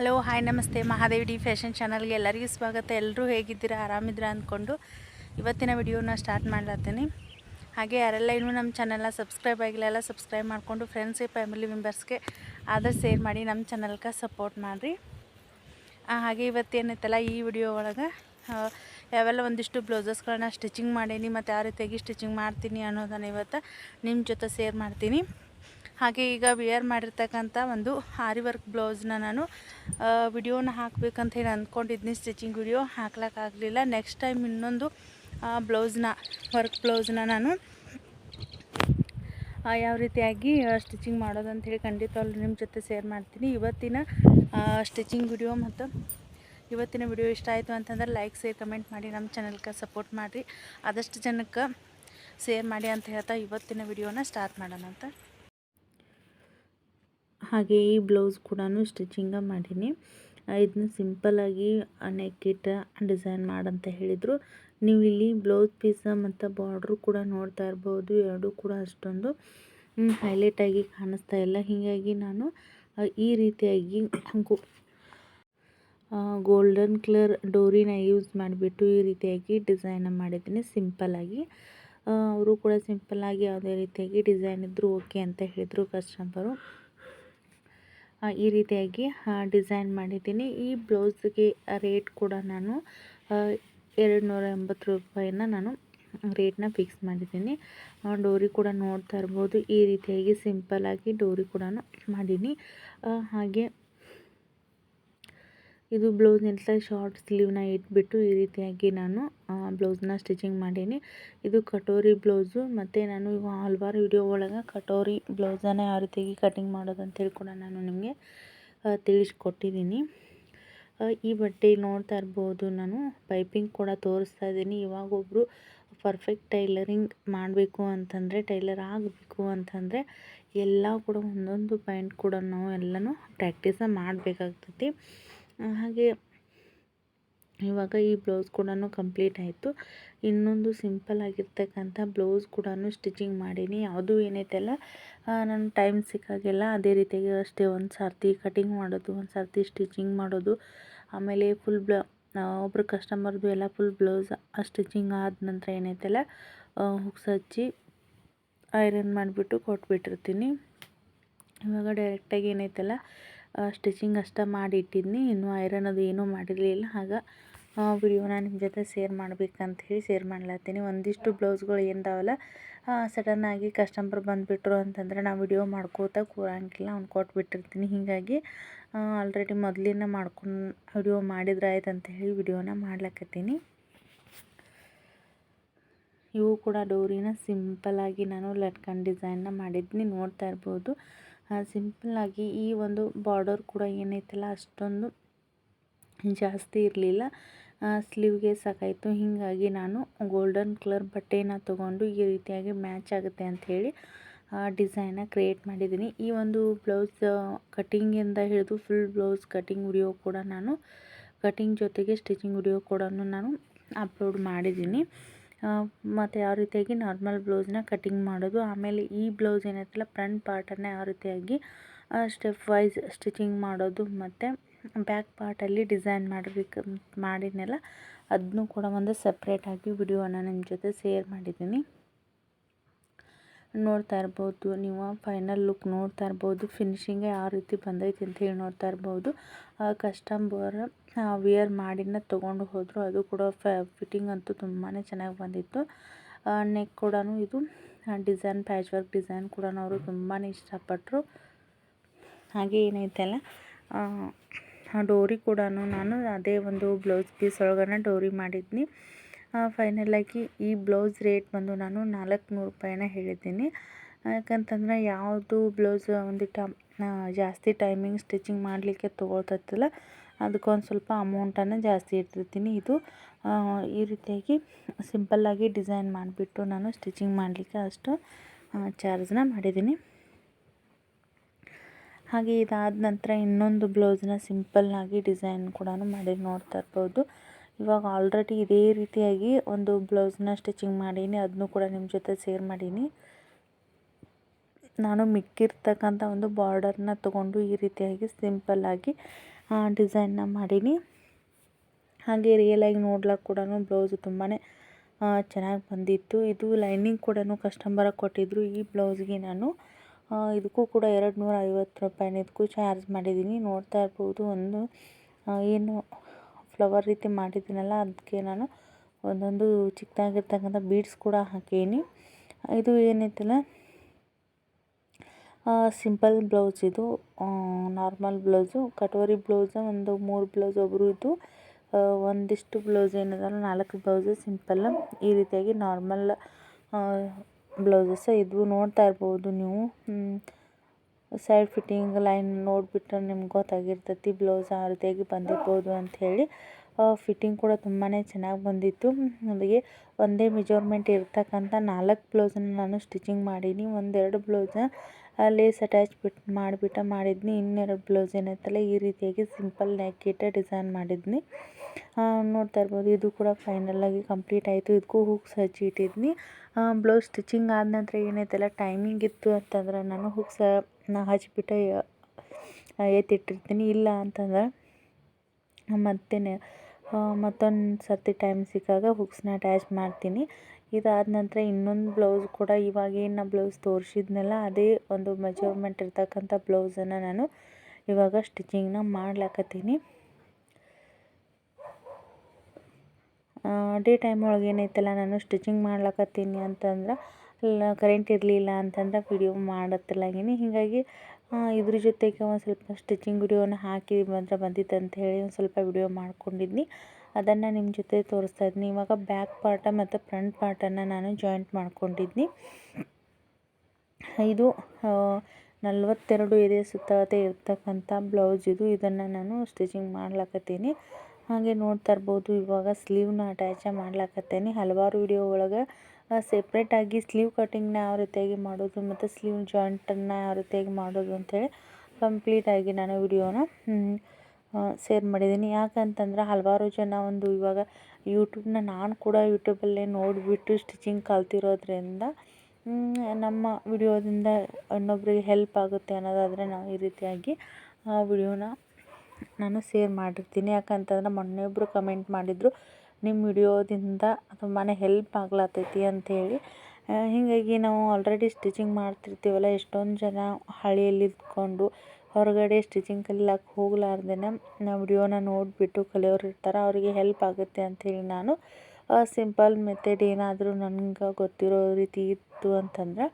Hello, hi, ನಮಸ್ತೆ. Mahadevi D fashion ಚಾನಲ್ಗೆ ಎಲ್ಲರಿಗೂ ಸ್ವಾಗತ. ಎಲ್ಲರೂ ಹೇಗಿದ್ದೀರಾ? ಆರಾಮಿದ್ದೀರಾ ಅಂದ್ಕೊಂಡು ಇವತ್ತಿನ ವಿಡಿಯೋನ ಸ್ಟಾರ್ಟ್ ಮಾಡ್ಲತ್ತೀನಿ. ಹಾಗೆ ಯಾರೆಲ್ಲ ಇನ್ನೂ ನಮ್ಮ ಚಾನಲ್ನ ಸಬ್ಸ್ಕ್ರೈಬ್ ಆಗಿಲ್ಲ, ಎಲ್ಲ ಸಬ್ಸ್ಕ್ರೈಬ್ ಮಾಡಿಕೊಂಡು ಫ್ರೆಂಡ್ಸ್ ಫ್ಯಾಮಿಲಿ ಮೆಂಬರ್ಸ್ಗೆ ಆದರೆ ಶೇರ್ ಮಾಡಿ ನಮ್ಮ ಚಾನಲ್ಗೆ ಸಪೋರ್ಟ್ ಮಾಡಿರಿ. ಹಾಗೆ ಇವತ್ತೇನೈತಲ್ಲ ಈ ವಿಡಿಯೋ ಒಳಗೆ ಯಾವೆಲ್ಲ ಒಂದಿಷ್ಟು ಬ್ಲೌಸಸ್ಗಳನ್ನ ಸ್ಟಿಚಿಂಗ್ ಮಾಡೀನಿ, ಮತ್ತು ಯಾವ ರೀತಿಯಾಗಿ ಸ್ಟಿಚಿಂಗ್ ಮಾಡ್ತೀನಿ ಅನ್ನೋದನ್ನು ಇವತ್ತು ನಿಮ್ಮ ಜೊತೆ ಶೇರ್ ಮಾಡ್ತೀನಿ. ಹಾಗೆ ಈಗ ವಿಯರ್ ಮಾಡಿರ್ತಕ್ಕಂಥ ಒಂದು ಹಾರಿ ವರ್ಕ್ ಬ್ಲೌಸ್ನ ನಾನು ವಿಡಿಯೋನ ಹಾಕಬೇಕಂತ ಹೇಳಿ ಅಂದ್ಕೊಂಡಿದ್ದೀನಿ ಸ್ಟಿಚಿಂಗ್ ವಿಡಿಯೋ ಹಾಕ್ಲಿಕ್ಕಾಗಲಿಲ್ಲ ನೆಕ್ಸ್ಟ್ ಟೈಮ್ ಇನ್ನೊಂದು ಬ್ಲೌಸ್ನ ವರ್ಕ್ ಬ್ಲೌಸ್ನ ನಾನು ಯಾವ ರೀತಿಯಾಗಿ ಸ್ಟಿಚಿಂಗ್ ಮಾಡೋದು ಅಂಥೇಳಿ ಖಂಡಿತವಾಗ್ಲೂ ನಿಮ್ಮ ಜೊತೆ ಶೇರ್ ಮಾಡ್ತೀನಿ. ಇವತ್ತಿನ ಸ್ಟಿಚಿಂಗ್ ವಿಡಿಯೋ ಮತ್ತು ಇವತ್ತಿನ ವಿಡಿಯೋ ಇಷ್ಟ ಆಯಿತು ಅಂತಂದ್ರೆ ಲೈಕ್ ಶೇರ್ ಕಮೆಂಟ್ ಮಾಡಿ. ನಮ್ಮ ಚಾನಲ್ಗೆ ಸಪೋರ್ಟ್ ಮಾಡಿರಿ. ಆದಷ್ಟು ಜನಕ್ಕೆ ಶೇರ್ ಮಾಡಿ ಅಂತ ಹೇಳ್ತಾ ಇವತ್ತಿನ ವಿಡಿಯೋನ ಸ್ಟಾರ್ಟ್ ಮಾಡೋಣ ಅಂತ. ಹಾಗೆ ಈ ಬ್ಲೌಸ್ ಕೂಡ ಸ್ಟಿಚಿಂಗ ಮಾಡೀನಿ. ಇದನ್ನ ಸಿಂಪಲ್ಲಾಗಿ ನೆಕ್ಕಿಟ್ಟ ಡಿಸೈನ್ ಮಾಡಂತ ಹೇಳಿದರು. ನೀವು ಇಲ್ಲಿ ಬ್ಲೌಸ್ ಪೀಸ ಮತ್ತು ಬಾರ್ಡ್ರು ಕೂಡ ನೋಡ್ತಾ ಇರ್ಬೋದು. ಎರಡೂ ಕೂಡ ಅಷ್ಟೊಂದು ಹೈಲೈಟಾಗಿ ಕಾಣಿಸ್ತಾ ಇಲ್ಲ. ಹೀಗಾಗಿ ನಾನು ಈ ರೀತಿಯಾಗಿ ಗೋಲ್ಡನ್ ಕಲರ್ ಡೋರಿನ ಯೂಸ್ ಮಾಡಿಬಿಟ್ಟು ಈ ರೀತಿಯಾಗಿ ಡಿಸೈನ್ ಮಾಡಿದ್ದೀನಿ ಸಿಂಪಲ್ಲಾಗಿ ಅವರು ಕೂಡ ಸಿಂಪಲ್ಲಾಗಿ ಯಾವುದೇ ರೀತಿಯಾಗಿ ಡಿಸೈನ್ ಇದ್ದರೂ ಓಕೆ ಅಂತ ಹೇಳಿದರು ಕಸ್ಟಮರು. ಈ ರೀತಿಯಾಗಿ ಡಿಸೈನ್ ಮಾಡಿದ್ದೀನಿ. ಈ ಬ್ಲೌಸ್ಗೆ ರೇಟ್ ಕೂಡ ನಾನು ಎರಡು ನೂರ ಎಂಬತ್ತು ರೂಪಾಯಿನ ನಾನು ರೇಟ್ನ ಫಿಕ್ಸ್ ಮಾಡಿದ್ದೀನಿ. ಡೋರಿ ಕೂಡ ನೋಡ್ತಾ ಇರ್ಬೋದು. ಈ ರೀತಿಯಾಗಿ ಸಿಂಪಲ್ಲಾಗಿ ಡೋರಿ ಕೂಡ ಮಾಡೀನಿ ಹಾಗೆ ಇದು ಬ್ಲೌಸ್ ಎಲ್ಲ ಶಾರ್ಟ್ ಸ್ಲೀವ್ನ ಇಟ್ಬಿಟ್ಟು ಈ ರೀತಿಯಾಗಿ ನಾನು ಬ್ಲೌಸ್ನ ಸ್ಟಿಚಿಂಗ್ ಮಾಡೀನಿ. ಇದು ಕಟೋರಿ ಬ್ಲೌಸು ಮತ್ತು ನಾನು ಹಲವಾರು ವಿಡಿಯೋ ಒಳಗೆ ಕಟೋರಿ ಬ್ಲೌಸನ್ನು ಯಾವ ರೀತಿಯಾಗಿ ಕಟಿಂಗ್ ಮಾಡೋದು ಅಂತೇಳಿ ಕೂಡ ನಾನು ನಿಮಗೆ ತಿಳಿಸ್ಕೊಟ್ಟಿದ್ದೀನಿ ಈ ಬಟ್ಟೆ ನೋಡ್ತಾ ಇರ್ಬೋದು ನಾನು ಪೈಪಿಂಗ್ ಕೂಡ ತೋರಿಸ್ತಾ ಇದ್ದೀನಿ. ಇವಾಗ ಒಬ್ಬರು ಪರ್ಫೆಕ್ಟ್ ಟೈಲರಿಂಗ್ ಮಾಡಬೇಕು ಅಂತಂದರೆ ಟೈಲರ್ ಆಗಬೇಕು ಅಂತಂದರೆ ಎಲ್ಲ ಕೂಡ ಒಂದೊಂದು ಪಾಯಿಂಟ್ ಕೂಡ ನಾವು ಎಲ್ಲನೂ ಪ್ರಾಕ್ಟೀಸ ಮಾಡಬೇಕಾಗ್ತೈತಿ. ಹಾಗೆ ಇವಾಗ ಈ ಬ್ಲೌಸ್ ಕೂಡ ಕಂಪ್ಲೀಟ್ ಆಯಿತು. ಇನ್ನೊಂದು ಸಿಂಪಲ್ ಆಗಿರ್ತಕ್ಕಂಥ ಬ್ಲೌಸ್ ಕೂಡ ಸ್ಟಿಚಿಂಗ್ ಮಾಡೀನಿ. ಯಾವುದೂ ಏನೈತೆಲ್ಲ ನಾನು ಟೈಮ್ ಸಿಕ್ಕಾಗೆಲ್ಲ ಅದೇ ರೀತಿಯಾಗಿ ಅಷ್ಟೇ ಒಂದು ಸರ್ತಿ ಕಟಿಂಗ್ ಮಾಡೋದು, ಒಂದು ಸರ್ತಿ ಸ್ಟಿಚಿಂಗ್ ಮಾಡೋದು. ಆಮೇಲೆ ಫುಲ್ ಬ್ಲ ಒಬ್ಬರು ಕಸ್ಟಮರ್ದು ಎಲ್ಲ ಫುಲ್ ಬ್ಲೌಸ್ ಸ್ಟಿಚಿಂಗ್ ಆದ ನಂತರ ಏನೈತೆಲ್ಲ ಹುಕ್ಸ್ ಹಚ್ಚಿ ಐರನ್ ಮಾಡಿಬಿಟ್ಟು ಕೊಟ್ಬಿಟ್ಟಿರ್ತೀನಿ. ಇವಾಗ ಡೈರೆಕ್ಟಾಗಿ ಏನೈತಲ್ಲ ಸ್ಟಿಚಿಂಗ್ ಅಷ್ಟೇ ಮಾಡಿ ಇಟ್ಟಿದ್ನಿ ಇನ್ನೂ ಐರನ್ ಅದು ಏನೂ ಮಾಡಿರಲಿಲ್ಲ. ಆಗ ವಿಡಿಯೋನ ನಿಮ್ಮ ಜೊತೆ ಶೇರ್ ಮಾಡ್ಬೇಕಂತ ಹೇಳಿ ಶೇರ್ ಮಾಡ್ಲತ್ತೀನಿ. ಒಂದಿಷ್ಟು ಬ್ಲೌಸ್ಗಳು ಏನಿದಾವಲ್ಲ ಸಡನ್ನಾಗಿ ಕಸ್ಟಮರ್ ಬಂದುಬಿಟ್ರು ಅಂತಂದ್ರೆ ನಾವು ವಿಡಿಯೋ ಮಾಡ್ಕೋತಾ ಕೂರಂಗಿಲ್ಲ. ಅವ್ನು ಕೊಟ್ಬಿಟ್ಟಿರ್ತೀನಿ. ಹೀಗಾಗಿ ಆಲ್ರೆಡಿ ಮೊದಲಿನ ಮಾಡ್ಕೊಂಡು ವಿಡಿಯೋ ಮಾಡಿದ್ರೆ ಆಯ್ತು ಅಂತ ಹೇಳಿ ವಿಡಿಯೋನ ಮಾಡ್ಲಕತ್ತೀನಿ. ಇವು ಕೂಡ ಡೋರಿನ ಸಿಂಪಲ್ಲಾಗಿ ನಾನು ಲಟ್ಕನ್ ಡಿಸೈನ್ನ ಮಾಡಿದ್ನಿ. ನೋಡ್ತಾ ಇರ್ಬೋದು. ಸಿಂಪಲ್ಲಾಗಿ ಈ ಒಂದು ಬಾರ್ಡರ್ ಕೂಡ ಏನೈತಲ್ಲ, ಅಷ್ಟೊಂದು ಜಾಸ್ತಿ ಇರಲಿಲ್ಲ. ಸ್ಲೀವ್ಗೆ ಸಾಕಾಯಿತು. ಹೀಗಾಗಿ ನಾನು ಗೋಲ್ಡನ್ ಕಲರ್ ಬಟ್ಟೆನ ತೊಗೊಂಡು ಈ ರೀತಿಯಾಗಿ ಮ್ಯಾಚ್ ಆಗುತ್ತೆ ಅಂಥೇಳಿ ಡಿಸೈನ ಕ್ರಿಯೇಟ್ ಮಾಡಿದ್ದೀನಿ. ಈ ಒಂದು ಬ್ಲೌಸ್ ಕಟಿಂಗಿಂದ ಹಿಡಿದು ಫುಲ್ ಬ್ಲೌಸ್ ಕಟಿಂಗ್ ವಿಡಿಯೋ ಕೂಡ ನಾನು ಕಟಿಂಗ್ ಜೊತೆಗೆ ಸ್ಟಿಚಿಂಗ್ ವಿಡಿಯೋ ಕೂಡ ನಾನು ಅಪ್ಲೋಡ್ ಮಾಡಿದ್ದೀನಿ. ಮತ್ತು ಯಾವ ರೀತಿಯಾಗಿ ನಾರ್ಮಲ್ ಬ್ಲೌಸ್ನ ಕಟಿಂಗ್ ಮಾಡೋದು. ಆಮೇಲೆ ಈ ಬ್ಲೌಸ್ ಏನೈತಲ್ಲ ಫ್ರಂಟ್ ಪಾರ್ಟನ್ನು ಯಾವ ರೀತಿಯಾಗಿ ಸ್ಟೆಪ್ ವೈಸ್ ಸ್ಟಿಚಿಂಗ್ ಮಾಡೋದು. ಮತ್ತು ಬ್ಯಾಕ್ ಪಾರ್ಟಲ್ಲಿ ಡಿಸೈನ್ ಮಾಡಬೇಕು, ಮಾಡಿದ್ನೆಲ್ಲ ಅದನ್ನೂ ಕೂಡ ಒಂದು ಸಪ್ರೇಟಾಗಿ ವಿಡಿಯೋನ ನಿಮ್ಮ ಜೊತೆ ಶೇರ್ ಮಾಡಿದ್ದೀನಿ. ನೋಡ್ತಾ ಇರ್ಬೋದು, ನೀವು ಫೈನಲ್ ಲುಕ್ ನೋಡ್ತಾ ಇರ್ಬೋದು ಫಿನಿಶಿಂಗ್ ಯಾವ ರೀತಿ ಬಂದೈತಿ ಅಂತ ಹೇಳಿ ನೋಡ್ತಾ ಇರ್ಬೋದು. ಕಸ್ಟಮರ್ ವಿಯರ್ ಮಾಡಿನ ತೊಗೊಂಡು ಹೋದರು. ಅದು ಕೂಡ ಫಿಟ್ಟಿಂಗ್ ಅಂತೂ ತುಂಬಾ ಚೆನ್ನಾಗಿ ಬಂದಿತ್ತು. ನೆಕ್ ಕೂಡ ಇದು ಡಿಸೈನ್ ಪ್ಯಾಚ್ ವರ್ಕ್ ಡಿಸೈನ್ ಕೂಡ ಅವರು ತುಂಬಾ ಇಷ್ಟಪಟ್ಟರು ಹಾಗೆ ಏನೈತಲ್ಲ ಡೋರಿ ಕೂಡ ನಾನು ಅದೇ ಒಂದು ಬ್ಲೌಸ್ ಪೀಸ್ ಒಳಗನೆ ಡೋರಿ ಮಾಡಿದ್ನಿ. ಫೈನಲಾಗಿ ಈ ಬ್ಲೌಸ್ ರೇಟ್ ಬಂದು ನಾನು ನಾಲ್ಕು ನೂರು ರೂಪಾಯಿನ ಹೇಳಿದ್ದೀನಿ. ಯಾಕಂತಂದರೆ ಯಾವುದು ಬ್ಲೌಸ್ ಒಂದು ಟ ಜಾಸ್ತಿ ಟೈಮಿಂಗ್ ಸ್ಟಿಚಿಂಗ್ ಮಾಡಲಿಕ್ಕೆ ತೊಗೊಳ್ತೈತಲ್ಲ ಅದಕ್ಕೊಂದು ಸ್ವಲ್ಪ ಅಮೌಂಟನ್ನು ಜಾಸ್ತಿ ಇಟ್ಟಿರ್ತೀನಿ. ಇದು ಈ ರೀತಿಯಾಗಿ ಸಿಂಪಲ್ಲಾಗಿ ಡಿಸೈನ್ ಮಾಡಿಬಿಟ್ಟು ನಾನು ಸ್ಟಿಚಿಂಗ್ ಮಾಡಲಿಕ್ಕೆ ಅಷ್ಟು ಚಾರ್ಜ್ನ ಮಾಡಿದ್ದೀನಿ. ಹಾಗೆ ಇದಾದ ನಂತರ ಇನ್ನೊಂದು ಬ್ಲೌಸ್ನ ಸಿಂಪಲ್ಲಾಗಿ ಡಿಸೈನ್ ಕೂಡ ಮಾಡಿ ನೋಡ್ತಾ ಇರ್ಬೋದು. ಇವಾಗ ಆಲ್ರೆಡಿ ಇದೇ ರೀತಿಯಾಗಿ ಒಂದು ಬ್ಲೌಸ್ನ ಸ್ಟಿಚಿಂಗ್ ಮಾಡೀನಿ, ಅದನ್ನು ಕೂಡ ನಿಮ್ಮ ಜೊತೆ ಸೇರ್ ಮಾಡೀನಿ. ನಾನು ಮಿಕ್ಕಿರ್ತಕ್ಕಂಥ ಒಂದು ಬಾರ್ಡರ್ನ ತಗೊಂಡು ಈ ರೀತಿಯಾಗಿ ಸಿಂಪಲ್ಲಾಗಿ ಡಿಸೈನ್ನ ಮಾಡೀನಿ. ಹಾಗೆ ರಿಯಲಾಗಿ ನೋಡ್ಲಿಕ್ಕೆ ಕೂಡ ಬ್ಲೌಸು ತುಂಬಾ ಚೆನ್ನಾಗಿ ಬಂದಿತ್ತು. ಇದು ಲೈನಿಂಗ್ ಕೂಡ ಕಸ್ಟಮರಾಗಿ ಕೊಟ್ಟಿದ್ದರು ಈ ಬ್ಲೌಸ್ಗೆ ನಾನು ಇದಕ್ಕೂ ಕೂಡ ಎರಡು ನೂರ ಐವತ್ತು ರೂಪಾಯಿ ಇದಕ್ಕೂ ಚಾರ್ಜ್ ಮಾಡಿದ್ದೀನಿ ನೋಡ್ತಾ ಇರ್ಬೋದು, ಒಂದು ಏನು ಫ್ಲವರ್ ರೀತಿ ಮಾಡಿದ್ದೀನಲ್ಲ, ಅದಕ್ಕೆ ನಾನು ಒಂದೊಂದು ಚಿಕ್ಕದಾಗಿರ್ತಕ್ಕಂಥ ಬೀಡ್ಸ್ ಕೂಡ ಹಾಕೀನಿ. ಇದು ಏನೈತಲ್ಲ ಸಿಂಪಲ್ ಬ್ಲೌಸ್ ಇದು ನಾರ್ಮಲ್ ಬ್ಲೌಸು ಕಟೋರಿ ಬ್ಲೌಸ್ ಒಂದು ಮೂರು ಬ್ಲೌಸ್ ಒಬ್ಬರು ಇದ್ದು ಒಂದಿಷ್ಟು ಬ್ಲೌಸ್ ಏನದಲ್ಲ ನಾಲ್ಕು ಬ್ಲೌಸ್ ಸಿಂಪಲ್ ಈ ರೀತಿಯಾಗಿ ನಾರ್ಮಲ್ ಬ್ಲೌಸಸ್ ಇದು ನೋಡ್ತಾ ಇರ್ಬೋದು ನೀವು. ಸೈಡ್ ಫಿಟ್ಟಿಂಗ್ ಲೈನ್ ನೋಡಿಬಿಟ್ರೆ ನಿಮ್ಗೆ ಗೊತ್ತಾಗಿರ್ತೈತಿ ಬ್ಲೌಸ್ ಆ ರೀತಿಯಾಗಿ ಬಂದಿರ್ಬೋದು ಅಂಥೇಳಿ ಫಿಟ್ಟಿಂಗ್ ಕೂಡ ತುಂಬಾ ಚೆನ್ನಾಗಿ ಬಂದಿತ್ತು. ಅದಕ್ಕೆ ಒಂದೇ ಮೆಜರ್ಮೆಂಟ್ ಇರ್ತಕ್ಕಂಥ ನಾಲ್ಕು ಬ್ಲೌಸನ್ನು ನಾನು ಸ್ಟಿಚಿಂಗ್ ಮಾಡೀನಿ. ಒಂದೆರಡು ಬ್ಲೌಸ ಲೇಸ್ ಅಟ್ಯಾಚ್ ಬಿಟ್ಟು ಮಾಡಿಬಿಟ್ಟು ಮಾಡಿದ್ನಿ. ಇನ್ನೆರಡು ಬ್ಲೌಸ್ ಏನೈತಲ್ಲ, ಈ ರೀತಿಯಾಗಿ ಸಿಂಪಲ್ ನೆಕ್ ಇಟ್ಟು ಡಿಸೈನ್ ಮಾಡಿದ್ನಿ ನೋಡ್ತಾ ಇರ್ಬೋದು, ಇದು ಕೂಡ ಫೈನಲಾಗಿ ಕಂಪ್ಲೀಟ್ ಆಯಿತು. ಇದಕ್ಕೂ ಹುಕ್ಸ್ ಹಚ್ಚಿ ಇಟ್ಟಿದ್ನಿ. ಬ್ಲೌಸ್ ಸ್ಟಿಚಿಂಗ್ ಆದ ನಂತರ ಏನೈತಲ್ಲ ಟೈಮಿಂಗ್ ಇತ್ತು ಅಂತಂದ್ರೆ ನಾನು ಹುಕ್ಸ ಹಚ್ಚಿಬಿಟ್ಟು ಎತ್ತಿಟ್ಟಿರ್ತೀನಿ. ಇಲ್ಲ ಅಂತಂದ್ರೆ ಮತ್ತೆ ಮತ್ತೊಂದು ಸರ್ತಿ ಟೈಮ್ ಸಿಕ್ಕಾಗ ಹುಕ್ಸ್ನ ಅಟ್ಯಾಚ್ ಮಾಡ್ತೀನಿ. ಇದಾದ ನಂತರ ಇನ್ನೊಂದು ಬ್ಲೌಸ್ ಕೂಡ ಇವಾಗ ಏನು ಬ್ಲೌಸ್ ತೋರಿಸಿದ್ನಲ್ಲ, ಅದೇ ಒಂದು ಮೆಜರ್ಮೆಂಟ್ ಇರ್ತಕ್ಕಂಥ ಬ್ಲೌಸನ್ನು ನಾನು ಇವಾಗ ಸ್ಟಿಚಿಂಗ್ನ ಮಾಡ್ಲಾಕತ್ತೀನಿ. ಡೇ ಟೈಮ್ ಒಳಗೆ ಏನೈತಲ್ಲ, ನಾನು ಸ್ಟಿಚಿಂಗ್ ಮಾಡ್ಲಾಕತ್ತೀನಿ ಅಂತಂದ್ರೆ ಕರೆಂಟ್ ಇರಲಿಲ್ಲ ಅಂತಂದ್ರೆ ವಿಡಿಯೋ ಮಾಡತ್ತಲ್ಲಾಗಿನಿ ಹೀಗಾಗಿ ಇದ್ರ ಜೊತೆಗೆ ಒಂದು ಸ್ವಲ್ಪ ಸ್ಟಿಚಿಂಗ್ ವಿಡಿಯೋನ ಹಾಕಿ ಮಾತ್ರ ಬಂದಿತ್ತು ಅಂತ ಹೇಳಿ ಒಂದು ಸ್ವಲ್ಪ ವಿಡಿಯೋ ಮಾಡ್ಕೊಂಡಿದ್ನಿ. ಅದನ್ನು ನಿಮ್ಮ ಜೊತೆ ತೋರಿಸ್ತಾ ಇದ್ದೀನಿ ಇವಾಗ ಬ್ಯಾಕ್ ಪಾರ್ಟ ಮತ್ತು ಫ್ರಂಟ್ ಪಾರ್ಟನ್ನು ನಾನು ಜಾಯಿಂಟ್ ಮಾಡ್ಕೊಂಡಿದ್ನಿ. ಇದು ನಲ್ವತ್ತೆರಡು ಎದೆ ಸುತ್ತಳತೆ ಇರ್ತಕ್ಕಂಥ ಬ್ಲೌಸ್ ಇದು. ಇದನ್ನು ನಾನು ಸ್ಟಿಚಿಂಗ್ ಮಾಡ್ಲಾಕತ್ತೀನಿ. ಹಾಗೆ ನೋಡ್ತಾ ಇರ್ಬೋದು, ಇವಾಗ ಸ್ಲೀವ್ನ ಅಟ್ಯಾಚ ಮಾಡ್ಲಾಕತ್ತೇನೆ. ಹಲವಾರು ವಿಡಿಯೋ ಒಳಗೆ ಸೆಪ್ರೇಟಾಗಿ ಸ್ಲೀವ್ ಕಟ್ಟಿಂಗ್ನ ಯಾವ ರೀತಿಯಾಗಿ ಮಾಡೋದು ಮತ್ತು ಸ್ಲೀವ್ ಜಾಯಿಂಟನ್ನು ಯಾವ ರೀತಿಯಾಗಿ ಮಾಡೋದು ಅಂಥೇಳಿ ಕಂಪ್ಲೀಟಾಗಿ ನಾನು ವಿಡಿಯೋನ ಶೇರ್ ಮಾಡಿದ್ದೀನಿ. ಯಾಕಂತಂದ್ರೆ ಹಲವಾರು ಜನ ಒಂದು ಇವಾಗ ಯೂಟ್ಯೂಬ್ನ ನಾನು ಕೂಡ ಯೂಟ್ಯೂಬಲ್ಲೇ ನೋಡಿಬಿಟ್ಟು ಸ್ಟಿಚಿಂಗ್ ಕಲ್ತಿರೋದ್ರಿಂದ ನಮ್ಮ ವಿಡಿಯೋದಿಂದ ಇನ್ನೊಬ್ರಿಗೆ ಹೆಲ್ಪ್ ಆಗುತ್ತೆ ಅನ್ನೋದಾದರೆ ನಾವು ಈ ರೀತಿಯಾಗಿ ಆ ವಿಡಿಯೋನ ನಾನು ಶೇರ್ ಮಾಡಿರ್ತೀನಿ. ಯಾಕಂತಂದ್ರೆ ಮೊನ್ನೆ ಒಬ್ಬರು ಕಮೆಂಟ್ ಮಾಡಿದರು ನಿಮ್ಮ ವಿಡಿಯೋದಿಂದ ತುಂಬಾ ಹೆಲ್ಪ್ ಆಗ್ಲತ್ತೈತಿ ಅಂಥೇಳಿ. ಹೀಗಾಗಿ ನಾವು ಆಲ್ರೆಡಿ ಸ್ಟಿಚಿಂಗ್ ಮಾಡ್ತಿರ್ತೀವಲ್ಲ, ಎಷ್ಟೊಂದು ಜನ ಹಳ್ಳಿಯಲ್ಲಿ ಇದ್ಕೊಂಡು ಹೊರಗಡೆ ಸ್ಟಿಚಿಂಗ್ ಕಲಿಯಕ್ಕೆ ಹೋಗ್ಲಾರ್ದೇನೆ ನಾವು ವಿಡಿಯೋನ ನೋಡಿಬಿಟ್ಟು ಕಲಿಯೋರು ಇರ್ತಾರೆ, ಅವರಿಗೆ ಹೆಲ್ಪ್ ಆಗುತ್ತೆ ಅಂಥೇಳಿ ನಾನು. ಸಿಂಪಲ್ ಮೆಥಡ್ ಏನಾದರೂ ನನಗೆ ಗೊತ್ತಿರೋ ರೀತಿ ಇತ್ತು ಅಂತಂದ್ರೆ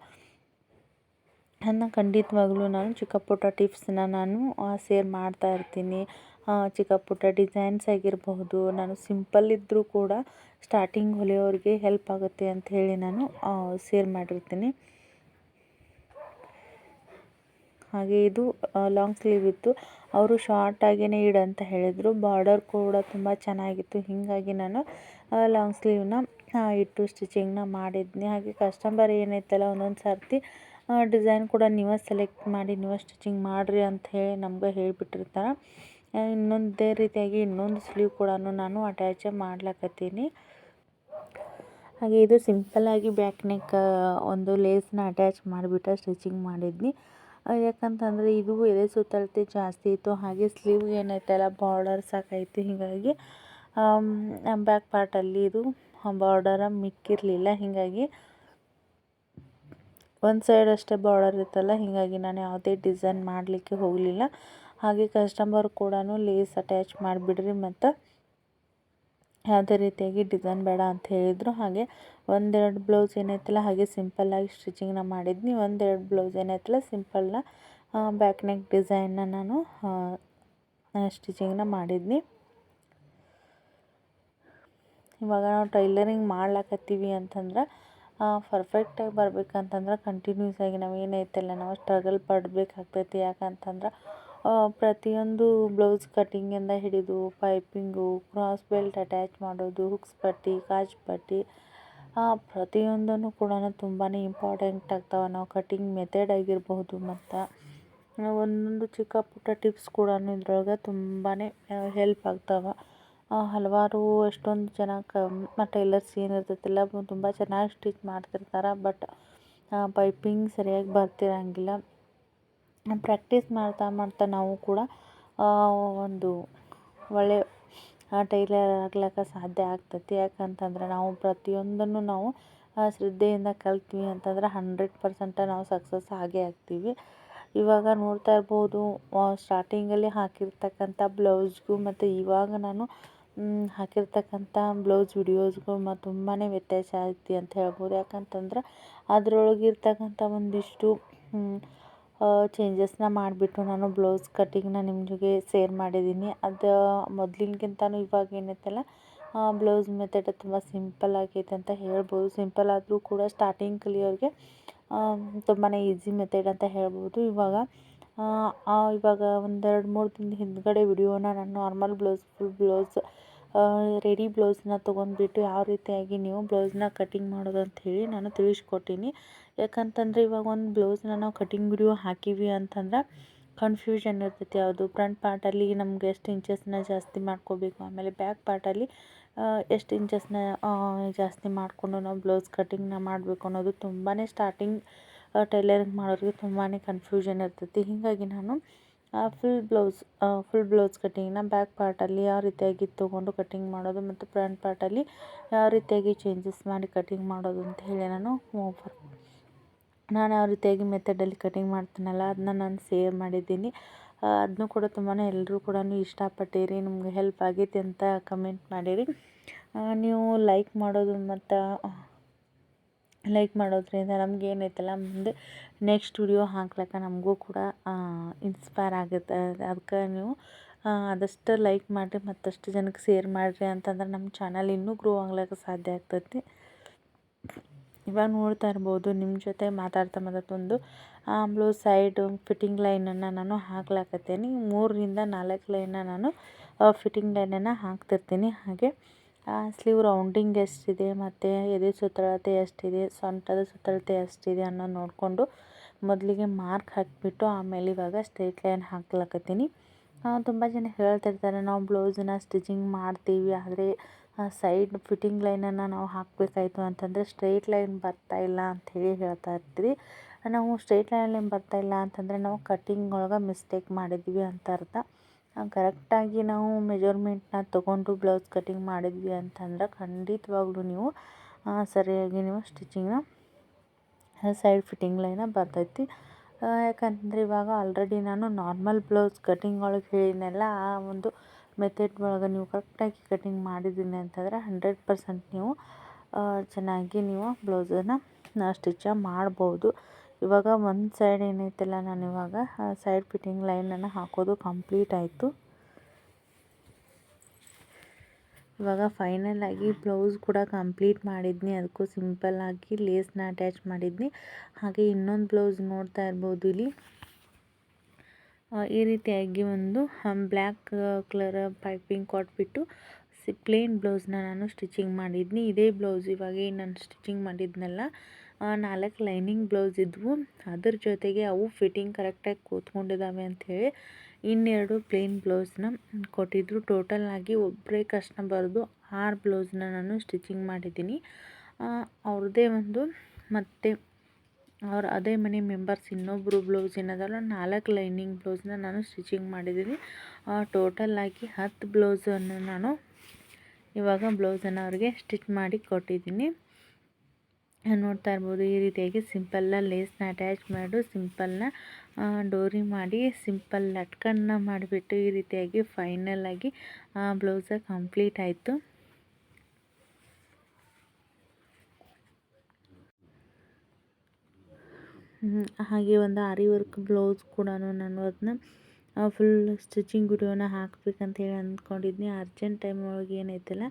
ನನ್ನ ಖಂಡಿತವಾಗ್ಲೂ ನಾನು ಚಿಕ್ಕ ಪುಟ್ಟ ಟಿಪ್ಸನ್ನ ನಾನು ಶೇರ್ ಮಾಡ್ತಾ ಇರ್ತೀನಿ. ಚಿಕ್ಕ ಪುಟ್ಟ ಡಿಸೈನ್ಸ್ ಆಗಿರಬಹುದು, ನಾನು ಸಿಂಪಲ್ ಇದ್ದರೂ ಕೂಡ ಸ್ಟಾರ್ಟಿಂಗ್ ಹೊಲಿಯೋರಿಗೆ ಹೆಲ್ಪ್ ಆಗುತ್ತೆ ಅಂತ ಹೇಳಿ ನಾನು ಶೇರ್ ಮಾಡಿರ್ತೀನಿ. ಹಾಗೆ ಇದು ಲಾಂಗ್ ಸ್ಲೀವ್ ಇತ್ತು. ಅವರು ಶಾರ್ಟ್ ಆಗಿನೇ ಇಡ ಅಂತ ಹೇಳಿದರು. ಬಾರ್ಡರ್ ಕೂಡ ತುಂಬ ಚೆನ್ನಾಗಿತ್ತು. ಹೀಗಾಗಿ ನಾನು ಲಾಂಗ್ ಸ್ಲೀವ್ನ ಇಟ್ಟು ಸ್ಟಿಚಿಂಗ್ನ ಮಾಡಿದ್ನಿ. ಹಾಗೆ ಕಸ್ಟಮರ್ ಏನೈತಲ್ಲ ಒಂದೊಂದು ಸರ್ತಿ ಡಿಸೈನ್ ಕೂಡ ನೀವೇ ಸೆಲೆಕ್ಟ್ ಮಾಡಿ, ನೀವೇ ಸ್ಟಿಚಿಂಗ್ ಮಾಡಿರಿ ಅಂತ ಹೇಳಿ ನಮ್ಗೆ ಹೇಳಿಬಿಟ್ಟಿರ್ತಾರೆ. ಇನ್ನೊಂದೇ ರೀತಿಯಾಗಿ ಇನ್ನೊಂದು ಸ್ಲೀವ್ ಕೂಡ ನಾನು ಅಟ್ಯಾಚ್ ಮಾಡ್ಲಕತ್ತೀನಿ. ಹಾಗೆ ಇದು ಸಿಂಪಲ್ಲಾಗಿ ಬ್ಯಾಕ್ ನೆಕ್ ಒಂದು ಲೇಸ್ನ ಅಟ್ಯಾಚ್ ಮಾಡಿಬಿಟ್ಟು ಸ್ಟಿಚಿಂಗ್ ಮಾಡಿದ್ನಿ. ಯಾಕಂತಂದರೆ ಇದು ಎದೆ ಸುತ್ತಲತೆ ಜಾಸ್ತಿ ಇತ್ತು. ಹಾಗೆ ಸ್ಲೀವ್ ಏನೈತಲ್ಲ ಬಾರ್ಡರ್ ಸಾಕಾಯಿತು. ಹೀಗಾಗಿ ಬ್ಯಾಕ್ ಪಾರ್ಟಲ್ಲಿ ಇದು ಬಾರ್ಡರ ಮಿಕ್ಕಿರಲಿಲ್ಲ. ಹೀಗಾಗಿ, ಒಂದು ಸೈಡ್ ಅಷ್ಟೇ ಬಾರ್ಡರ್ ಇತ್ತಲ್ಲ. ಹೀಗಾಗಿ ನಾನು ಯಾವುದೇ ಡಿಸೈನ್ ಮಾಡಲಿಕ್ಕೆ ಹೋಗಲಿಲ್ಲ. ಹಾಗೆ ಕಸ್ಟಮರ್ ಕೂಡ ಲೇಸ್ ಅಟ್ಯಾಚ್ ಮಾಡಿಬಿಡ್ರಿ ಮತ್ತು ಯಾವುದೇ ರೀತಿಯಾಗಿ ಡಿಸೈನ್ ಬೇಡ ಅಂತ ಹೇಳಿದರು. ಹಾಗೆ ಒಂದೆರಡು ಬ್ಲೌಸ್ ಏನೈತಲ್ಲ, ಹಾಗೆ ಸಿಂಪಲ್ಲಾಗಿ ಸ್ಟಿಚಿಂಗ್ನ ಮಾಡಿದ್ನಿ. ಒಂದೆರಡು ಬ್ಲೌಸ್ ಏನೈತಲ್ಲ ಸಿಂಪಲ್ನ ಬ್ಯಾಕ್ ನೆಕ್ ಡಿಸೈನ್ನ ನಾನು ಸ್ಟಿಚಿಂಗ್ನ ಮಾಡಿದ್ನಿ. ಇವಾಗ ನಾವು ಟೈಲರಿಂಗ್ ಮಾಡ್ಲಾಕತ್ತೀವಿ ಅಂತಂದ್ರೆ ಪರ್ಫೆಕ್ಟಾಗಿ ಬರ್ಬೇಕಂತಂದ್ರೆ ಕಂಟಿನ್ಯೂಸ್ ಆಗಿ ನಾವು ಏನೈತಲ್ಲ ನಾವು ಸ್ಟ್ರಗಲ್ ಪಡಬೇಕಾಗ್ತೈತಿ ಯಾಕಂತಂದ್ರೆ ಪ್ರತಿಯೊಂದು ಬ್ಲೌಸ್ ಕಟ್ಟಿಂಗಿಂದ ಹಿಡಿದು ಪೈಪಿಂಗು ಕ್ರಾಸ್ ಬೆಲ್ಟ್ ಅಟ್ಯಾಚ್ ಮಾಡೋದು ಹುಕ್ಸ್ ಪಟ್ಟಿ, ಕಾಜ್ ಪಟ್ಟಿ ಪ್ರತಿಯೊಂದನ್ನು ಕೂಡ ತುಂಬಾ ಇಂಪಾರ್ಟೆಂಟ್ ಆಗ್ತಾವೆ. ನಾವು ಕಟ್ಟಿಂಗ್ ಮೆಥಡ್ ಆಗಿರಬಹುದು ಮತ್ತು ಒಂದೊಂದು ಚಿಕ್ಕ ಪುಟ್ಟ ಟಿಪ್ಸ್ ಕೂಡ ಇದ್ರೊಳಗೆ ತುಂಬಾ ಹೆಲ್ಪ್ ಆಗ್ತಾವೆ. ಹಲವಾರು ಎಷ್ಟೊಂದು ಜನ ಕ ಟೈಲರ್ಸ್ ಏನಿರ್ತೈತಲ್ಲ, ತುಂಬ ಚೆನ್ನಾಗಿ ಸ್ಟಿಚ್ ಮಾಡ್ತಿರ್ತಾರೆ ಬಟ್ ಪೈಪಿಂಗ್ ಸರಿಯಾಗಿ ಬರ್ತಿರಂಗಿಲ್ಲ. ಪ್ರಾಕ್ಟೀಸ್ ಮಾಡ್ತಾ ಮಾಡ್ತಾ ನಾವು ಕೂಡ ಒಂದು ಒಳ್ಳೆಯ ಟೈಲರ್ ಆಗ್ಲಿಕ್ಕೆ ಸಾಧ್ಯ ಆಗ್ತೈತಿ. ಯಾಕಂತಂದ್ರೆ ನಾವು ಪ್ರತಿಯೊಂದನ್ನು ನಾವು ಶ್ರದ್ಧೆಯಿಂದ ಕಲ್ತ್ವಿ ಅಂತಂದ್ರೆ ಹಂಡ್ರೆಡ್ ಪರ್ಸೆಂಟ ನಾವು ಸಕ್ಸಸ್ ಆಗೇ ಆಗ್ತೀವಿ. ಇವಾಗ ನೋಡ್ತಾ ಇರ್ಬೋದು ಸ್ಟಾರ್ಟಿಂಗಲ್ಲಿ ಹಾಕಿರ್ತಕ್ಕಂಥ ಬ್ಲೌಸ್ಗೂ ಮತ್ತು ಇವಾಗ ನಾನು ಹಾಕಿರ್ತಕ್ಕಂಥ ಬ್ಲೌಸ್ ವಿಡಿಯೋಸ್ಗೂ ಮತ್ತು ತುಂಬಾ ವ್ಯತ್ಯಾಸ ಐತಿ ಅಂತ ಹೇಳ್ಬೋದು. ಯಾಕಂತಂದ್ರೆ ಅದರೊಳಗಿರ್ತಕ್ಕಂಥ ಒಂದಿಷ್ಟು ಚೇಂಜಸ್ನ ಮಾಡಿಬಿಟ್ಟು ನಾನು ಬ್ಲೌಸ್ ಕಟ್ಟಿಂಗ್ನ ನಿಮ್ಮ ಜೊತೆ ಸೇರ್ ಮಾಡಿದ್ದೀನಿ. ಅದು ಮೊದಲಿನ್ಗಿಂತನೂ ಇವಾಗ ಏನೈತಲ್ಲ ಬ್ಲೌಸ್ ಮೆಥಡ್ ತುಂಬ ಸಿಂಪಲ್ ಆಗೈತೆ ಅಂತ ಹೇಳ್ಬೋದು. ಸಿಂಪಲ್ ಆದರೂ ಕೂಡ ಸ್ಟಾರ್ಟಿಂಗ್ ಕಲಿಯೋರಿಗೆ ತುಂಬಾ ಈಸಿ ಮೆಥಡ್ ಅಂತ ಹೇಳ್ಬೋದು. ಇವಾಗ ಇವಾಗ ಒಂದೆರಡು ಮೂರು ದಿನದ ಹಿಂದ್ಗಡೆ ವಿಡಿಯೋನ ನಾನು normal blouse full blouse ready ಬ್ಲೌಸ್ನ ತೊಗೊಂಡ್ಬಿಟ್ಟು ಯಾವ ರೀತಿಯಾಗಿ ನೀವು ಬ್ಲೌಸ್ನ ಕಟ್ಟಿಂಗ್ ಮಾಡೋದು ಅಂತ ಹೇಳಿ ನಾನು ತಿಳಿಸ್ಕೊಟ್ಟೀನಿ. ಯಾಕಂತಂದರೆ ಇವಾಗ ಒಂದು ಬ್ಲೌಸ್ನ ನಾವು ಕಟಿಂಗ್ ವಿಡಿಯೋ ಹಾಕೀವಿ ಅಂತಂದ್ರೆ ಕನ್ಫ್ಯೂಷನ್ ಇರ್ತೈತಿ. ಯಾವುದು ಫ್ರಂಟ್ ಪಾರ್ಟಲ್ಲಿ ನಮ್ಗೆ ಎಷ್ಟು ಇಂಚಸ್ನ ಜಾಸ್ತಿ ಮಾಡ್ಕೋಬೇಕು, ಆಮೇಲೆ ಬ್ಯಾಕ್ ಪಾರ್ಟಲ್ಲಿ ಎಷ್ಟು ಇಂಚಸ್ನ ಜಾಸ್ತಿ ಮಾಡಿಕೊಂಡು ನಾವು ಬ್ಲೌಸ್ ಕಟಿಂಗ್ನ ಮಾಡಬೇಕು ಅನ್ನೋದು ತುಂಬಾ ಸ್ಟಾರ್ಟಿಂಗ್ ಟೈಲರಿಂಗ್ ಮಾಡೋರಿಗೆ ತುಂಬಾ ಕನ್ಫ್ಯೂಷನ್ ಇರ್ತೈತಿ. ಹೀಗಾಗಿ ನಾನು ಫುಲ್ ಬ್ಲೌಸ್ ಫುಲ್ ಬ್ಲೌಸ್ ಕಟಿಂಗ್ನ ಬ್ಯಾಕ್ ಪಾರ್ಟಲ್ಲಿ ಯಾವ ರೀತಿಯಾಗಿ ತೊಗೊಂಡು ಕಟಿಂಗ್ ಮಾಡೋದು ಮತ್ತು ಫ್ರಂಟ್ ಪಾರ್ಟಲ್ಲಿ ಯಾವ ರೀತಿಯಾಗಿ ಚೇಂಜಸ್ ಮಾಡಿ ಕಟಿಂಗ್ ಮಾಡೋದು ಅಂತ ಹೇಳಿ ನಾನು ನಾನು ಯಾವ ರೀತಿಯಾಗಿ ಮೆಥಡಲ್ಲಿ ಕಟಿಂಗ್ ಮಾಡ್ತೀನಲ್ಲ ಅದನ್ನ ನಾನು ಸೇವ್ ಮಾಡಿದ್ದೀನಿ. ಅದನ್ನು ಕೂಡ ತುಂಬಾ ಎಲ್ಲರೂ ಕೂಡ ಇಷ್ಟಪಟ್ಟಿರಿ, ನಿಮ್ಗೆ ಹೆಲ್ಪ್ ಆಗೈತಿ ಅಂತ ಕಮೆಂಟ್ ಮಾಡಿರಿ. ನೀವು ಲೈಕ್ ಮಾಡೋದು ಮತ್ತು, ಲೈಕ್ ಮಾಡೋದ್ರಿಂದ ನಮ್ಗೆ ಏನೈತಲ್ಲ, ಮುಂದೆ ನೆಕ್ಸ್ಟ್ ವಿಡಿಯೋ ಹಾಕ್ಲಿಕ್ಕೆ ನಮಗೂ ಕೂಡ ಇನ್ಸ್ಪೈರ್ ಆಗುತ್ತೆ. ಅದಕ್ಕೆ ನೀವು ಆದಷ್ಟು ಲೈಕ್ ಮಾಡಿರಿ, ಮತ್ತಷ್ಟು ಜನಕ್ಕೆ ಸೇರ್ ಮಾಡಿರಿ ಅಂತಂದ್ರೆ ನಮ್ಮ ಚಾನಲ್ ಇನ್ನೂ ಗ್ರೋ ಆಗ್ಲಿಕ್ಕೆ ಸಾಧ್ಯ ಆಗ್ತೈತಿ. ಇವಾಗ ನೋಡ್ತಾ ಇರ್ಬೋದು ನಿಮ್ಮ ಜೊತೆ ಮಾತಾಡ್ತಾ ಮಾತಾಡ್ತಾ ಬ್ಲೌಸ್ ಸೈಡು ಫಿಟ್ಟಿಂಗ್ ಲೈನನ್ನು ನಾನು ಹಾಕ್ಲಾಕತ್ತೀನಿ. ಮೂರರಿಂದ ನಾಲ್ಕು ಲೈನನ್ನು ನಾನು ಫಿಟ್ಟಿಂಗ್ ಲೈನನ್ನು ಹಾಕ್ತಿರ್ತೀನಿ. ಹಾಗೆ ಸ್ಲೀವ್ ರೌಂಡಿಂಗ್ ಎಷ್ಟಿದೆ, ಮತ್ತು ಎದೆ ಸುತ್ತಳತೆ ಎಷ್ಟಿದೆ, ಸೊಂಟದ ಸುತ್ತಳತೆ ಎಷ್ಟಿದೆ ಅನ್ನೋ ನೋಡಿಕೊಂಡು ಮೊದಲಿಗೆ ಮಾರ್ಕ್ ಹಾಕಿಬಿಟ್ಟು ಆಮೇಲೆ ಇವಾಗ ಸ್ಟ್ರೇಟ್ ಲೈನ್ ಹಾಕ್ಲಾಕತ್ತೀನಿ. ತುಂಬ ಜನ ಹೇಳ್ತಿರ್ತಾರೆ, ನಾವು ಬ್ಲೌಸನ್ನ ಸ್ಟಿಚಿಂಗ್ ಮಾಡ್ತೀವಿ, ಆದರೆ ಸೈಡ್ ಫಿಟ್ಟಿಂಗ್ ಲೈನನ್ನು ನಾವು ಹಾಕಬೇಕಾಯ್ತು ಅಂತಂದರೆ ಸ್ಟ್ರೈಟ್ ಲೈನ್ ಬರ್ತಾ ಇಲ್ಲ ಅಂಥೇಳಿ ಹೇಳ್ತಾ ಇರ್ತೀವಿ ನಾವು ಸ್ಟ್ರೇಟ್ ಲೈನ್ ಬರ್ತಾಯಿಲ್ಲ ಅಂತಂದರೆ ನಾವು ಕಟ್ಟಿಂಗ್ ಒಳಗೆ ಮಿಸ್ಟೇಕ್ ಮಾಡಿದ್ವಿ ಅಂತ ಅರ್ಥ. ಕರೆಕ್ಟಾಗಿ ನಾವು ಮೆಜರ್ಮೆಂಟ್ನ ತೊಗೊಂಡು ಬ್ಲೌಸ್ ಕಟ್ಟಿಂಗ್ ಮಾಡಿದ್ವಿ ಅಂತಂದ್ರೆ ಖಂಡಿತವಾಗ್ಲೂ ನೀವು ಸರಿಯಾಗಿ ನೀವು ಸ್ಟಿಚಿಂಗ್ನ ಸೈಡ್ ಫಿಟ್ಟಿಂಗ್ ಲೈನ ಬರ್ತೈತಿ. ಯಾಕಂದ್ರೆ ಇವಾಗ ಆಲ್ರೆಡಿ ನಾನು ನಾರ್ಮಲ್ ಬ್ಲೌಸ್ ಕಟ್ಟಿಂಗ್ ಒಳಗೆ ಹೇಳಿದ್ನಲ್ಲ, ಆ ಒಂದು ಮೆಥಡ್ ಒಳಗೆ ನೀವು ಕರೆಕ್ಟಾಗಿ ಕಟಿಂಗ್ ಮಾಡಿದ್ದೀನಿ ಅಂತಂದರೆ ಹಂಡ್ರೆಡ್ ಪರ್ಸೆಂಟ್ ನೀವು ಚೆನ್ನಾಗಿ ನೀವು ಬ್ಲೌಸನ್ನು ಸ್ಟಿಚ್ ಮಾಡ್ಬೋದು. ಇವಾಗ ಒಂದು ಸೈಡ್ ಏನೈತಲ್ಲ ನಾನು ಇವಾಗ ಸೈಡ್ ಫಿಟ್ಟಿಂಗ್ ಲೈನನ್ನು ಹಾಕೋದು ಕಂಪ್ಲೀಟ್ ಆಯಿತು. ಇವಾಗ ಫೈನಲಾಗಿ ಬ್ಲೌಸ್ ಕೂಡ ಕಂಪ್ಲೀಟ್ ಮಾಡಿದ್ನಿ, ಅದಕ್ಕೂ ಸಿಂಪಲ್ ಆಗಿ ಲೇಸ್ನ ಅಟ್ಯಾಚ್ ಮಾಡಿದ್ನಿ. ಹಾಗೆ ಇನ್ನೊಂದು ಬ್ಲೌಸ್ ನೋಡ್ತಾ ಇರ್ಬೋದು ಇಲ್ಲಿ. ಈ ರೀತಿಯಾಗಿ ಒಂದು ಬ್ಲ್ಯಾಕ್ ಕಲರ್ ಪೈಪಿಂಗ್ ಕೊಟ್ಬಿಟ್ಟು ಸಿ, ಪ್ಲೇನ್ ಬ್ಲೌಸ್ನ ನಾನು ಸ್ಟಿಚಿಂಗ್ ಮಾಡಿದ್ನಿ. ಇದೇ ಬ್ಲೌಸ್ ಇವಾಗ ನಾನು ಸ್ಟಿಚಿಂಗ್ ಮಾಡಿದ್ನಲ್ಲ ನಾಲ್ಕು ಲೈನಿಂಗ್ ಬ್ಲೌಸ್ ಇದ್ವು. ಅದ್ರ ಜೊತೆಗೆ ಅವು ಫಿಟ್ಟಿಂಗ್ ಕರೆಕ್ಟಾಗಿ ಕೂತ್ಕೊಂಡಿದ್ದಾವೆ ಅಂಥೇಳಿ ಇನ್ನೆರಡು ಪ್ಲೇನ್ ಬ್ಲೌಸ್ನ ಕೊಟ್ಟಿದ್ರು. ಟೋಟಲ್ ಆಗಿ ಒಬ್ಬರೇ ಬರೆದು ಆರು ಬ್ಲೌಸ್ನ ನಾನು ಸ್ಟಿಚಿಂಗ್ ಮಾಡಿದ್ದೀನಿ. ಅವ್ರದ್ದೇ ಒಂದು ಮತ್ತು ಅವ್ರ ಅದೇ ಮನೆ ಮೆಂಬರ್ಸ್ ಇನ್ನೊಬ್ಬರು ಬ್ಲೌಸ್ ಏನದಲ್ಲ, ನಾಲ್ಕು ಲೈನಿಂಗ್ ಬ್ಲೌಸ್ನ ನಾನು ಸ್ಟಿಚಿಂಗ್ ಮಾಡಿದ್ದೀನಿ. ಟೋಟಲ್ ಆಗಿ ಹತ್ತು ಬ್ಲೌಸನ್ನು ನಾನು ಇವಾಗ ಬ್ಲೌಸನ್ನು ಅವ್ರಿಗೆ ಸ್ಟಿಚ್ ಮಾಡಿ ಕೊಟ್ಟಿದ್ದೀನಿ. ನೋಡ್ತಾ ಇರ್ಬೋದು, ಈ ರೀತಿಯಾಗಿ ಸಿಂಪಲ್ನ ಲೇಸ್ನ ಅಟ್ಯಾಚ್ ಮಾಡು ಸಿಂಪಲ್ನ ಡೋರಿ ಮಾಡಿ ಸಿಂಪಲ್ ಲಟ್ಕನ್ನ ಮಾಡಿಬಿಟ್ಟು ಈ ರೀತಿಯಾಗಿ ಫೈನಲ್ ಆಗಿ ಬ್ಲೌಸ ಕಂಪ್ಲೀಟ್ ಆಯಿತು. ಹಾಗೆ ಒಂದು ಆರಿ ವರ್ಕ್ ಬ್ಲೌಸ್ ಕೂಡ ನಾನು ಅದನ್ನ ಫುಲ್ ಸ್ಟಿಚಿಂಗ್ ವಿಡಿಯೋನ ಹಾಕ್ಬೇಕಂತ ಹೇಳಿ ಅಂದ್ಕೊಂಡಿದ್ನಿ. ಅರ್ಜೆಂಟ್ ಟೈಮ್ ಒಳಗೆ ಏನೈತಲ್ಲ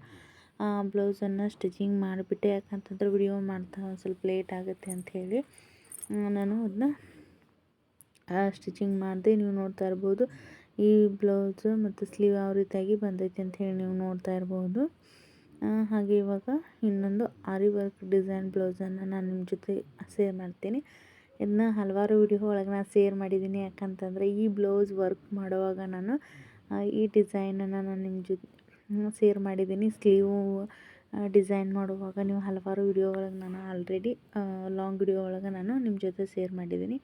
ಬ್ಲೌಸನ್ನು ಸ್ಟಿಚಿಂಗ್ ಮಾಡಿಬಿಟ್ಟೆ. ಯಾಕಂತಂದ್ರೆ ವಿಡಿಯೋ ಮಾಡ್ತಾ ಒಂದು ಸ್ವಲ್ಪ ಲೇಟ್ ಆಗುತ್ತೆ ಅಂಥೇಳಿ ನಾನು ಅದನ್ನ ಸ್ಟಿಚಿಂಗ್ ಮಾಡಿದೆ. ನೀವು ನೋಡ್ತಾ ಇರ್ಬೋದು, ಈ ಬ್ಲೌಸ್ ಮತ್ತು ಸ್ಲೀವ್ ಯಾವ ರೀತಿಯಾಗಿ ಬಂದೈತೆ ಅಂಥೇಳಿ ನೀವು ನೋಡ್ತಾ ಇರ್ಬೋದು. ಹಾಗೆ ಇವಾಗ ಇನ್ನೊಂದು ಆರಿ ವರ್ಕ್ ಡಿಸೈನ್ ಬ್ಲೌಸನ್ನು ನಾನು ನಿಮ್ಮ ಜೊತೆ ಸೇರ್ ಮಾಡ್ತೀನಿ. ಇದನ್ನ ಹಲವಾರು ವಿಡಿಯೋ ಒಳಗೆ ನಾನು ಸೇರ್ ಮಾಡಿದ್ದೀನಿ ಯಾಕಂತಂದರೆ ಈ ಬ್ಲೌಸ್ ವರ್ಕ್ ಮಾಡುವಾಗ ನಾನು ಈ ಡಿಸೈನನ್ನು ನಾನು ನಿಮ್ಮ ಜೊತೆ ಸೇರ್ ಮಾಡಿದ್ದೀನಿ ಸ್ಲೀವು ಡಿಸೈನ್ ಮಾಡುವಾಗ ನೀವು ಹಲವಾರು ವಿಡಿಯೋ ಒಳಗೆ ನಾನು ಆಲ್ರೆಡಿ ಲಾಂಗ್ ವಿಡಿಯೋ ಒಳಗೆ ನಾನು ನಿಮ್ಮ ಜೊತೆ ಸೇರ್ ಮಾಡಿದ್ದೀನಿ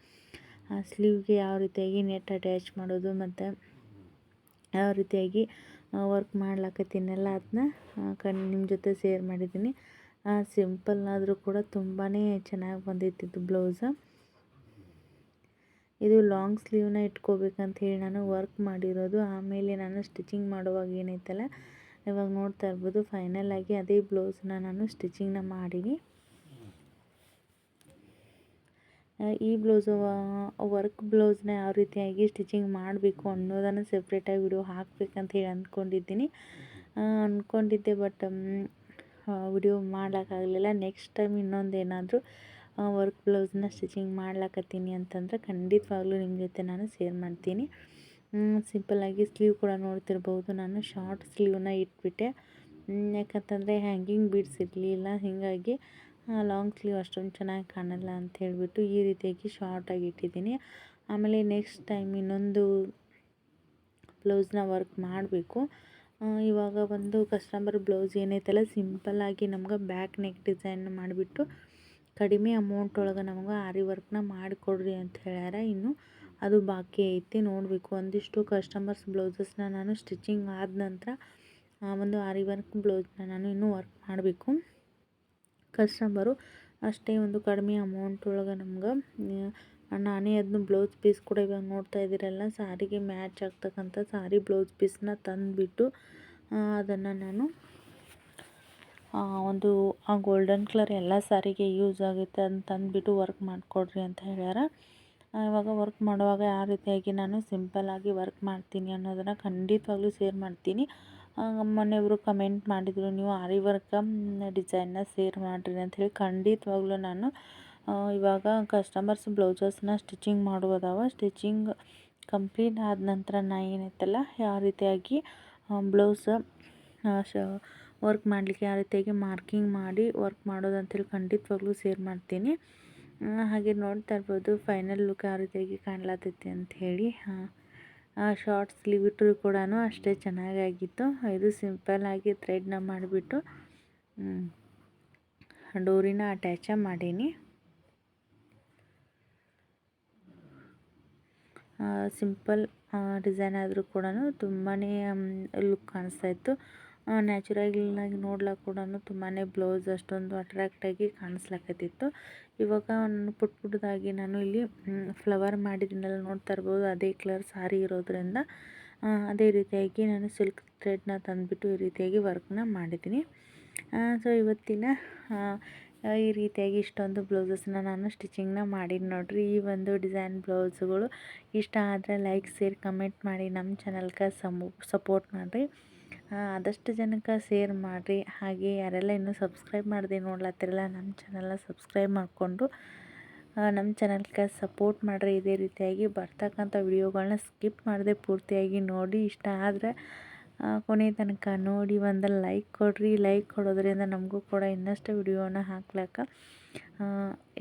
ಆ ಸ್ಲೀವ್ಗೆ ಯಾವ ರೀತಿಯಾಗಿ ನೆಟ್ ಅಟ್ಯಾಚ್ ಮಾಡೋದು ಮತ್ತು ಯಾವ ರೀತಿಯಾಗಿ ವರ್ಕ್ ಮಾಡ್ಲಾಕತ್ತೀನಲ್ಲ ಅದನ್ನ ಕಣ್ ನಿಮ್ಮ ಜೊತೆ ಸೇರ್ ಮಾಡಿದ್ದೀನಿ ಸಿಂಪಲ್ ಆದರೂ ಕೂಡ ತುಂಬಾ ಚೆನ್ನಾಗಿ ಬಂದಿತ್ತು ಬ್ಲೌಸ ಇದು ಲಾಂಗ್ ಸ್ಲೀವ್ನ ಇಟ್ಕೋಬೇಕಂತ ಹೇಳಿ ನಾನು ವರ್ಕ್ ಮಾಡಿರೋದು. ಆಮೇಲೆ ನಾನು ಸ್ಟಿಚಿಂಗ್ ಮಾಡುವಾಗ ಏನೈತಲ್ಲ, ಇವಾಗ ನೋಡ್ತಾ ಇರ್ಬೋದು ಫೈನಲ್ ಆಗಿ ಅದೇ ಬ್ಲೌಸ್ನ ನಾನು ಸ್ಟಿಚಿಂಗ್ನ ಮಾಡೀನಿ. ಈ ಬ್ಲೌಸ್ ವರ್ಕ್ ಬ್ಲೌಸ್ನ ಯಾವ ರೀತಿಯಾಗಿ ಸ್ಟಿಚಿಂಗ್ ಮಾಡಬೇಕು ಅನ್ನೋದನ್ನು ಸೆಪ್ರೇಟಾಗಿ ವಿಡಿಯೋ ಹಾಕ್ಬೇಕಂತ ಹೇಳಿ ಅಂದ್ಕೊಂಡಿದ್ದೀನಿ. ಅಂದ್ಕೊಂಡಿದ್ದೆ ಬಟ್ ವಿಡಿಯೋ ಮಾಡೋಕ್ಕಾಗಲಿಲ್ಲ. ನೆಕ್ಸ್ಟ್ ಟೈಮ್ ಇನ್ನೊಂದು ಏನಾದರೂ ವರ್ಕ್ ಬ್ಲೌಸ್ನ ಸ್ಟಿಚಿಂಗ್ ಮಾಡ್ಲಾಕತ್ತೀನಿ ಅಂತಂದ್ರೆ ಖಂಡಿತವಾಗ್ಲೂ ನಿಮ್ಮ ಜೊತೆ ನಾನು ಶೇರ್ ಮಾಡ್ತೀನಿ. ಸಿಂಪಲ್ಲಾಗಿ ಸ್ಲೀವ್ ಕೂಡ ನೋಡ್ತಿರ್ಬೋದು. ನಾನು ಶಾರ್ಟ್ ಸ್ಲೀವ್ನ ಇಟ್ಬಿಟ್ಟೆ. ಯಾಕಂತಂದರೆ ಹ್ಯಾಂಗಿಂಗ್ ಬೀಡ್ಸ್ ಇರಲಿಲ್ಲ. ಹೀಗಾಗಿ ಲಾಂಗ್ ಸ್ಲೀವ್ ಅಷ್ಟೊಂದು ಚೆನ್ನಾಗಿ ಕಾಣಲ್ಲ ಅಂತ ಹೇಳಿಬಿಟ್ಟು ಈ ರೀತಿಯಾಗಿ ಶಾರ್ಟಾಗಿ ಇಟ್ಟಿದ್ದೀನಿ. ಆಮೇಲೆ ನೆಕ್ಸ್ಟ್ ಟೈಮ್ ಇನ್ನೊಂದು ಬ್ಲೌಸ್ನ ವರ್ಕ್ ಮಾಡಬೇಕು. ಇವಾಗ ಒಂದು ಕಸ್ಟಮರ್ ಬ್ಲೌಸ್ ಏನೈತಲ್ಲ ಸಿಂಪಲ್ಲಾಗಿ ನಮ್ಗೆ ಬ್ಯಾಕ್ ನೆಕ್ ಡಿಸೈನ್ ಮಾಡಿಬಿಟ್ಟು ಕಡಿಮೆ ಅಮೌಂಟ್ ಒಳಗೆ ನಮಗೆ ಆರಿ ವರ್ಕ್ನ ಮಾಡಿಕೊಡ್ರಿ ಅಂತ ಹೇಳ್ಯಾರ. ಇನ್ನು ಅದು ಬಾಕಿ ಐತಿ, ನೋಡಬೇಕು. ಒಂದಿಷ್ಟು ಕಸ್ಟಮರ್ಸ್ ಬ್ಲೌಸಸ್ನ ನಾನು ಸ್ಟಿಚಿಂಗ್ ಆದ ನಂತರ ಒಂದು ಆರಿ ವರ್ಕ್ ಬ್ಲೌಸ್ನ ನಾನು ಇನ್ನೂ ವರ್ಕ್ ಮಾಡಬೇಕು. ಕಸ್ಟಮರು ಅಷ್ಟೇ ಒಂದು ಕಡಿಮೆ ಅಮೌಂಟ್ ಒಳಗೆ ನಮ್ಗೆ ನಾನೇ ಅದನ್ನ ಬ್ಲೌಸ್ ಪೀಸ್ ಕೂಡ ಇವಾಗ ನೋಡ್ತಾ ಇದ್ದೀರಲ್ಲ ಸಾರಿಗೆ ಮ್ಯಾಚ್ ಆಗ್ತಕ್ಕಂಥ ಸಾರಿ ಬ್ಲೌಸ್ ಪೀಸ್ನ ತಂದುಬಿಟ್ಟು ಅದನ್ನು ನಾನು ಒಂದು ಆ ಗೋಲ್ಡನ್ ಕಲರ್ ಎಲ್ಲ ಸಾರಿಗೆ ಯೂಸ್ ಆಗುತ್ತೆ ಅಂತ ಅಂದ್ಬಿಟ್ಟು ವರ್ಕ್ ಮಾಡಿಕೊಡ್ರಿ ಅಂತ ಹೇಳ್ಯಾರ. ಇವಾಗ ವರ್ಕ್ ಮಾಡುವಾಗ ಯಾವ ರೀತಿಯಾಗಿ ನಾನು ಸಿಂಪಲ್ಲಾಗಿ ವರ್ಕ್ ಮಾಡ್ತೀನಿ ಅನ್ನೋದನ್ನು ಖಂಡಿತವಾಗ್ಲೂ ಶೇರ್ ಮಾಡ್ತೀನಿ. ಮೊನ್ನೆಯವರು ಕಮೆಂಟ್ ಮಾಡಿದರು, ನೀವು ಆರಿ ವರ್ಕ ಡಿಸೈನ್ನ ಶೇರ್ ಮಾಡಿರಿ ಅಂಥೇಳಿ ಖಂಡಿತವಾಗ್ಲೂ ನಾನು ಇವಾಗ ಕಸ್ಟಮರ್ಸ್ ಬ್ಲೌಸಸ್ನ ಸ್ಟಿಚಿಂಗ್ ಮಾಡುವುದಾವ. ಸ್ಟಿಚಿಂಗ್ ಕಂಪ್ಲೀಟ್ ಆದ ನಂತರ ನಾ ಏನೈತಲ್ಲ ಯಾವ ರೀತಿಯಾಗಿ ಬ್ಲೌಸ್ ಶ ವರ್ಕ್ ಮಾಡಲಿಕ್ಕೆ ಆ ರೀತಿಯಾಗಿ ಮಾರ್ಕಿಂಗ್ ಮಾಡಿ ವರ್ಕ್ ಮಾಡೋದಂತೇಳಿ ಖಂಡಿತವಾಗ್ಲೂ ಶೇರ್ ಮಾಡ್ತೀನಿ. ಹಾಗೆ ನೋಡ್ತಾ ಇರ್ಬೋದು ಫೈನಲ್ ಲುಕ್ ಯಾವ ರೀತಿಯಾಗಿ ಕಾಣ್ಲತ್ತೈತಿ ಅಂಥೇಳಿ ಶಾರ್ಟ್ ಸ್ಲೀವ್ ಇಟ್ಟರು ಕೂಡ ಅಷ್ಟೇ ಚೆನ್ನಾಗಾಗಿತ್ತು ಇದು ಸಿಂಪಲ್ಲಾಗಿ ಥ್ರೆಡ್ನ ಮಾಡಿಬಿಟ್ಟು ಡೋರಿನ ಅಟ್ಯಾಚ ಮಾಡೀನಿ. ಸಿಂಪಲ್ ಡಿಸೈನ್ ಆದರೂ ಕೂಡ ತುಂಬಾ ಲುಕ್ ಕಾಣಿಸ್ತಾಯಿತ್ತು ನ್ಯಾಚುರಲ್ಲಾಗಿ ನೋಡ್ಲಿಕ್ಕೆ ಕೂಡ ತುಂಬಾ ಬ್ಲೌಸ್ ಅಷ್ಟೊಂದು ಅಟ್ರಾಕ್ಟಾಗಿ ಕಾಣಿಸ್ಲಕತ್ತಿತ್ತು. ಇವಾಗ ನಾನು ಪುಟ್ ಪುಟ್ಟದಾಗಿ ನಾನು ಇಲ್ಲಿ ಫ್ಲವರ್ ಮಾಡಿದ್ದೀನಲ್ಲ ನೋಡ್ತಾ ಇರ್ಬೋದು, ಅದೇ ಕಲರ್ ಸಾರಿ ಇರೋದ್ರಿಂದ ಅದೇ ರೀತಿಯಾಗಿ ನಾನು ಸಿಲ್ಕ್ ಥ್ರೆಡ್ನ ತಂದುಬಿಟ್ಟು ಈ ರೀತಿಯಾಗಿ ವರ್ಕ್ನ ಮಾಡಿದ್ದೀನಿ. ಸೊ ಇವತ್ತಿನ ಈ ರೀತಿಯಾಗಿ ಇಷ್ಟೊಂದು ಬ್ಲೌಸಸ್ನ ನಾನು ಸ್ಟಿಚಿಂಗ್ನ ಮಾಡಿದ್ದು ನೋಡಿರಿ. ಈ ಒಂದು ಡಿಸೈನ್ ಬ್ಲೌಸ್ಗಳು ಇಷ್ಟ ಆದರೆ ಲೈಕ್ ಶೇರ್ ಕಮೆಂಟ್ ಮಾಡಿ ನಮ್ಮ ಚಾನಲ್ಗೆ ಸಮ್ ಸಪೋರ್ಟ್ ಮಾಡಿರಿ. ಆದಷ್ಟು ಜನಕ್ಕೆ ಸೇರ್ ಮಾಡಿರಿ. ಹಾಗೆ ಯಾರೆಲ್ಲ ಇನ್ನೂ ಸಬ್ಸ್ಕ್ರೈಬ್ ಮಾಡದೆ ನೋಡ್ಲತ್ತಿರಲ್ಲ ನಮ್ಮ ಚಾನಲ್ನ ಸಬ್ಸ್ಕ್ರೈಬ್ ಮಾಡಿಕೊಂಡು ನಮ್ಮ ಚಾನಲ್ಗೆ ಸಪೋರ್ಟ್ ಮಾಡಿರಿ. ಇದೇ ರೀತಿಯಾಗಿ ಬರ್ತಕ್ಕಂಥ ವಿಡಿಯೋಗಳನ್ನ ಸ್ಕಿಪ್ ಮಾಡದೆ ಪೂರ್ತಿಯಾಗಿ ನೋಡಿ. ಇಷ್ಟ ಆದರೆ ಕೊನೆ ತನಕ ನೋಡಿ ಒಂದು ಲೈಕ್ ಕೊಡಿರಿ. ಲೈಕ್ ಕೊಡೋದ್ರಿಂದ ನಮಗೂ ಕೂಡ ಇನ್ನಷ್ಟು ವಿಡಿಯೋನ ಹಾಕ್ಲಿಕ್ಕೆ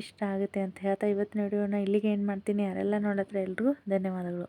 ಇಷ್ಟ ಆಗುತ್ತೆ ಅಂತ ಹೇಳ್ತಾ ಇವತ್ತಿನ ವಿಡಿಯೋನ ಇಲ್ಲಿಗೆ ಏನು ಮಾಡ್ತೀನಿ. ಯಾರೆಲ್ಲ ನೋಡತ್ರ ಎಲ್ರಿಗೂ ಧನ್ಯವಾದಗಳು.